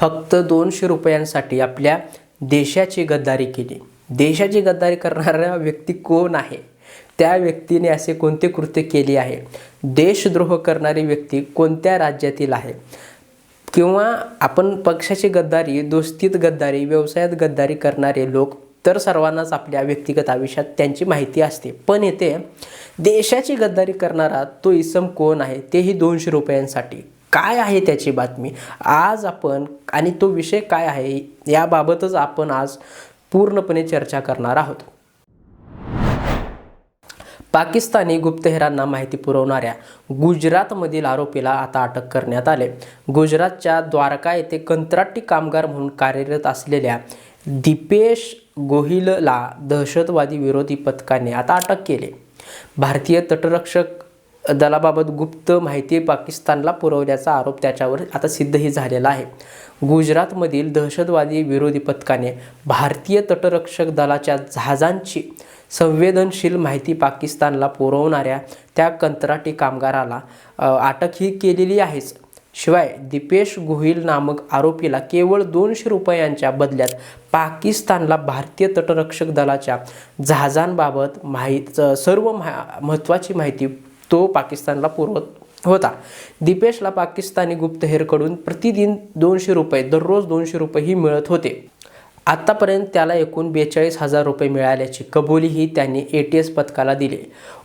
फक्त दोनशे रुपयांसाठी आपल्या देशाची गद्दारी केली. देशाची गद्दारी करणारा व्यक्ती कोण आहे? त्या व्यक्तीने असे कोणते कृत्य केले आहे? देशद्रोह करणारी व्यक्ती कोणत्या राज्यातील आहे? किंवा आपण पक्षाची गद्दारी दोस्तीत गद्दारी व्यवसायात गद्दारी करणारे लोक तर सर्वांनाच आपल्या व्यक्तिगत आयुष्यात त्यांची माहिती असते. पण येथे देशाची गद्दारी करणारा तो इसम कोण आहे? तेही दोनशे रुपयांसाठी. काय आहे त्याची बातमी? आज आपण आणि तो विषय काय आहे याबाबतच आपण आज पूर्णपणे चर्चा करणार आहोत. पाकिस्तानी गुप्तहेरांना माहिती पुरवणाऱ्या गुजरातमधील आरोपीला आता अटक करण्यात आले. गुजरातच्या द्वारका येथे कंत्राटी कामगार म्हणून कार्यरत असलेल्या दीपेश गोहिलला दहशतवादी विरोधी पथकाने आता अटक केली. भारतीय तटरक्षक दलाबाबत गुप्त माहिती पाकिस्तानला पुरवल्याचा आरोप त्याच्यावर आता सिद्धही झालेला आहे. गुजरातमधील दहशतवादी विरोधी पथकाने भारतीय तटरक्षक दलाच्या जहाजांची संवेदनशील माहिती पाकिस्तानला पुरवणाऱ्या त्या कंत्राटी कामगाराला अटकही केलेली आहेच. शिवाय दीपेश गोहिल नामक आरोपीला केवळ दोनशे रुपयांच्या बदल्यात पाकिस्तानला भारतीय तटरक्षक दलाच्या जहाजांबाबत माहीत सर्व मा महत्त्वाची माहिती तो पाकिस्तानला पुरवत होता. दिपेशला पाकिस्तानी गुप्तहेरकडून प्रतिदिन दोनशे रुपये दररोज दोनशे रुपयेही मिळत होते. आत्तापर्यंत त्याला एकूण बेचाळीस हजार रुपये मिळाल्याची कबुलीही त्यांनी ए टी एस पथकाला दिली.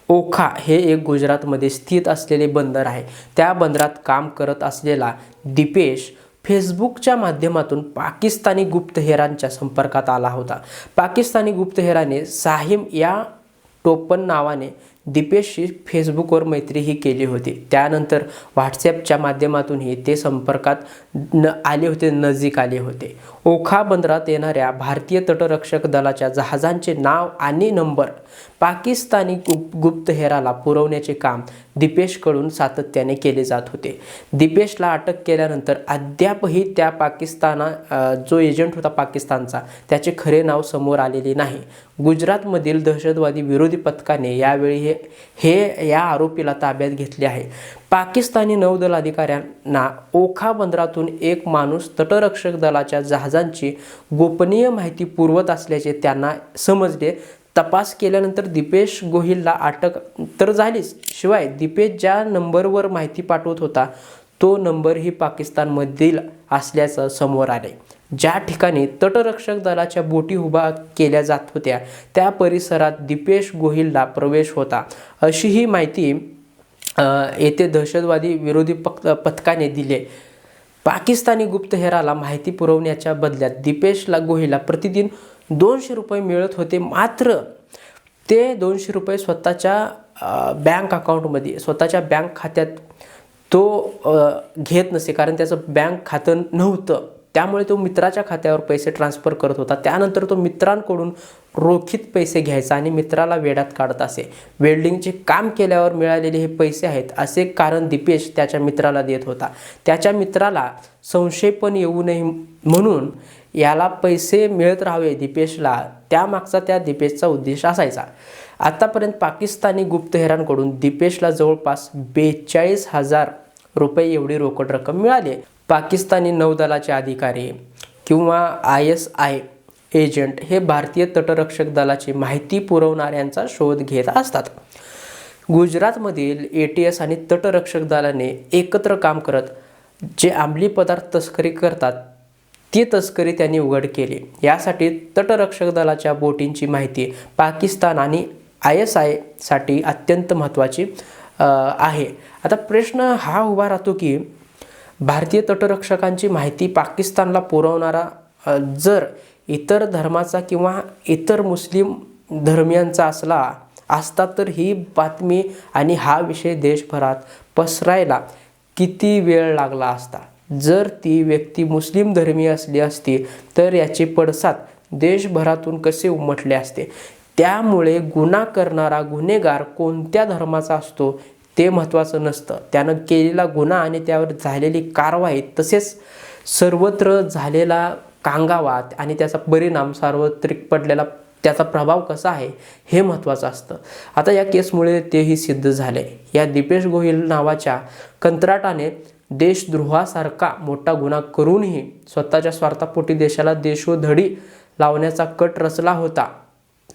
ओखा हे एक गुजरातमध्ये स्थित असलेले बंदर आहे. त्या बंदरात काम करत असलेला दिपेश फेसबुकच्या माध्यमातून पाकिस्तानी गुप्तहेरांच्या संपर्कात आला होता. पाकिस्तानी गुप्तहेराने साहिम या टोपन नावाने दीपेशशी फेसबुकवर मैत्रीही केली होती. त्यानंतर व्हॉट्सॲपच्या माध्यमातूनही ते संपर्कात न आले होते नजीक आले होते. ओखा बंदरात येणाऱ्या भारतीय तटरक्षक दलाच्या जहाजांचे नाव आणि नंबर पाकिस्तानी गुप गुप्तहेराला पुरवण्याचे काम दीपेशकडून सातत्याने केले जात होते. दीपेशला अटक केल्यानंतर अद्यापही त्या पाकिस्ताना जो एजंट होता पाकिस्तानचा त्याचे खरे नाव समोर आलेले नाही. गुजरातमधील दहशतवादी विरोधी पथकाने यावेळी हे हे या आरोपीला ताब्यात घेतले आहे. पाकिस्तानी नौदल अधिकाऱ्यांना ओखा बंदरातून एक माणूस तटरक्षक दलाच्या जहाजांची गोपनीय माहिती पुरवत असल्याचे त्यांना समजले. तपास केल्यानंतर दीपेश गोहिलला अटक तर झालीच. शिवाय दीपेश ज्या नंबरवर माहिती पाठवत होता तो नंबरही पाकिस्तानमधील असल्याचं समोर आले ज्या ठिकाणी तटरक्षक दलाच्या बोटी उभा केल्या जात होत्या त्या परिसरात दीपेश गोहिलला प्रवेश होता. अशी ही माहिती येथे दहशतवादी विरोधी पक पथकाने दिले. पाकिस्तानी गुप्तहेराला माहिती पुरवण्याच्या बदल्यात दीपेशला गोहिला प्रतिदिन दोनशे रुपये मिळत होते. मात्र ते दोनशे रुपये स्वतःच्या बँक अकाउंटमध्ये स्वतःच्या बँक खात्यात तो घेत नसे कारण त्याचं बँक खातं नव्हतं. त्यामुळे तो मित्राच्या खात्यावर पैसे ट्रान्सफर करत होता. त्यानंतर तो मित्रांकडून रोखीत पैसे घ्यायचा आणि मित्राला वेडात काढत असे. वेल्डिंगचे काम केल्यावर मिळालेले हे पैसे आहेत असे कारण दिपेश त्याच्या मित्राला देत होता. त्याच्या मित्राला संशय पण येऊ नये म्हणून याला पैसे मिळत राहावे दिपेशला. त्यामागचा त्या दिपेशचा उद्देश असायचा. आतापर्यंत पाकिस्तानी गुप्तहेरांकडून दिपेशला जवळपास बेचाळीस हजार रुपये एवढी रोकड रक्कम मिळाली पाकिस्तानी नौदलाचे अधिकारी किंवा आय एस आय एजंट हे भारतीय तटरक्षक दलाची माहिती पुरवणाऱ्यांचा शोध घेत असतात. गुजरातमधील ए टी एस आणि तटरक्षक दलाने एकत्र काम करत जे अंमली पदार्थ तस्करी करतात ती तस्करी त्यांनी उघड केली. यासाठी तटरक्षक दलाच्या बोटींची माहिती पाकिस्तान आणि आय एस आयसाठी अत्यंत महत्त्वाची आहे. आता प्रश्न हा उभा राहतो की भारतीय तटरक्षकांची माहिती पाकिस्तानला पुरवणारा जर इतर धर्माचा किंवा इतर मुस्लिम धर्मियांचा असला असता तर ही बातमी आणि हा विषय देशभरात पसरायला किती वेळ लागला असता? जर ती व्यक्ती मुस्लिम धर्मीय असली असती तर याचे पडसाद देशभरातून कसे उमटले असते? त्यामुळे गुन्हा करणारा गुन्हेगार कोणत्या धर्माचा असतो ते महत्त्वाचं नसतं. त्यानं केलेला गुन्हा आणि त्यावर झालेली कारवाई तसेच सर्वत्र झालेला कांगावात आणि त्याचा परिणाम सार्वत्रिक पडलेला त्याचा प्रभाव कसा आहे हे महत्त्वाचं असतं. आता या केसमुळे तेही सिद्ध झाले. या दीपेश गोहिल नावाच्या कंत्राटाने देशद्रोहासारखा मोठा गुन्हा करूनही स्वतःच्या स्वार्थापोटी देशाला देशोधडी लावण्याचा कट रचला होता.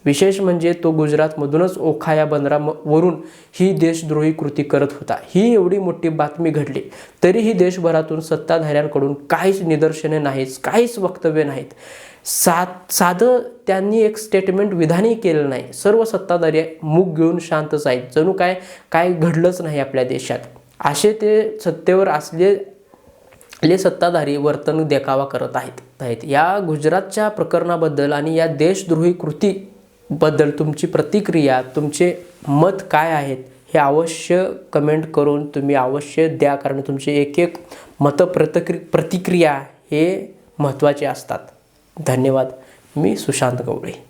विशेष म्हणजे तो गुजरातमधूनच ओखा या बंदरावरून ही देशद्रोही कृती करत होता. ही एवढी मोठी बातमी घडली तरीही देशभरातून सत्ताधाऱ्यांकडून काहीच निदर्शने नाहीत काहीच वक्तव्य नाहीत. सात साधं त्यांनी एक स्टेटमेंट विधानही केलं नाही. सर्व सत्ताधारी मूग घेऊन शांतच आहेत जणू काय काय घडलंच नाही आपल्या देशात. असे ते सत्तेवर असले ले सत्ताधारी वर्तन देखावा करत आहेत आहेत. या गुजरातच्या प्रकरणाबद्दल आणि या देशद्रोही कृती बद्दल तुमची प्रतिक्रिया तुमचे मत काय आहेत हे अवश्य कमेंट करून तुम्ही अवश्य द्या कारण तुमचे एक एक मत प्रतिक्रि प्रतिक्रिया हे महत्त्वाचे असतात. धन्यवाद. मी सुशांत गवळे.